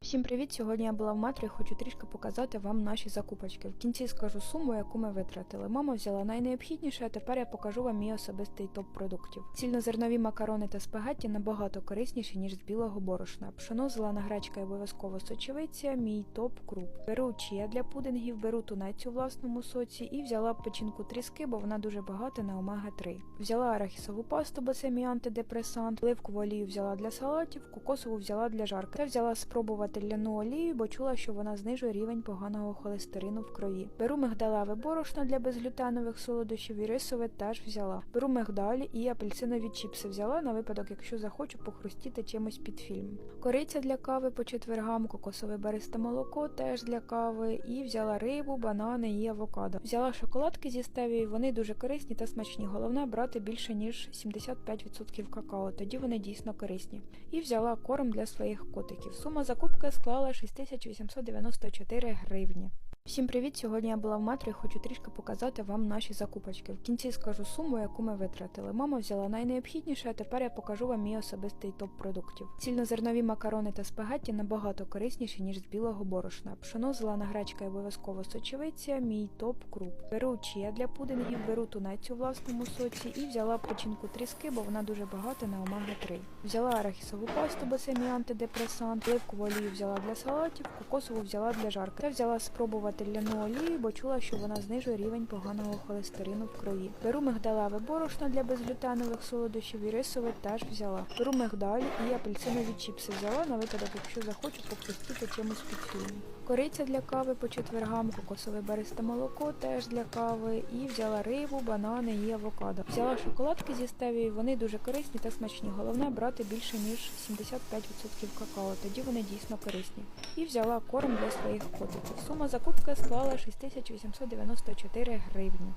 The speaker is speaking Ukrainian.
Всім привіт! Сьогодні я була в метро і хочу трішки показати вам наші закупочки. В кінці скажу суму, яку ми витратили. Мама взяла найнеобхідніше, а тепер я покажу вам мій особистий топ продуктів. Цільнозернові макарони та спагетті набагато корисніші, ніж з білого борошна. Пшено, зелена гречка і обов'язково сочевиця, мій топ круп. Беру чия для пудингів, беру тунець у власному соці і взяла печінку тріски, бо вона дуже багата на омега 3 Взяла арахісову пасту, бо це мій антидепресант, оливкову олію взяла для салатів, кокосову взяла для жарки. Та взяла спробувати ляну олію, бо чула, що вона знижує рівень поганого холестерину в крові. Беру мигдалеве борошно для безглютенових солодощів і рисове теж взяла. Беру мигдалі і апельсинові чіпси взяла на випадок, якщо захочу похрустіти чимось під фільм. Кориця для кави по четвергам, кокосове бересте молоко теж для кави, і взяла рибу, банани і авокадо. Взяла шоколадки зі стевією, вони дуже корисні та смачні. Головне брати більше ніж 75% какао, тоді вони дійсно корисні. І взяла корм для своїх котиків. Сума закупки склала 6894 гривні. Всім привіт! Сьогодні я була в метро і хочу трішки показати вам наші закупочки. В кінці скажу суму, яку ми витратили. Мама взяла найнеобхідніше, а тепер я покажу вам мій особистий топ продуктів. Цільнозернові макарони та спагетті набагато корисніші, ніж з білого борошна. Пшено, зелена гречка і обов'язково сочевиця, мій топ круп. Беру чия для пудингів, беру тунець у власному соці і взяла печінку тріски, бо вона дуже багата на омега 3 Взяла арахісову пасту, бо це мій антидепресант, оливкову олію взяла для салатів, кокосову взяла для жарки. Та взяла спробувати ляну олію, бо чула, що вона знижує рівень поганого холестерину в крові. Беру мигдалеве борошно для безглютенових солодощів і рисове теж взяла. Беру мигдаль і апельсинові чіпси взяла на випадок, якщо захочу попустити чимось під фільм. Кориця для кави по четвергам, кокосове бересте молоко теж для кави, і взяла рибу, банани і авокадо. Взяла шоколадки зі стеві, вони дуже корисні та смачні. Головне брати більше ніж 75% какао, тоді вони дійсно корисні. І взяла корм для своїх котиків. Сума закупки склала 6894 гривні.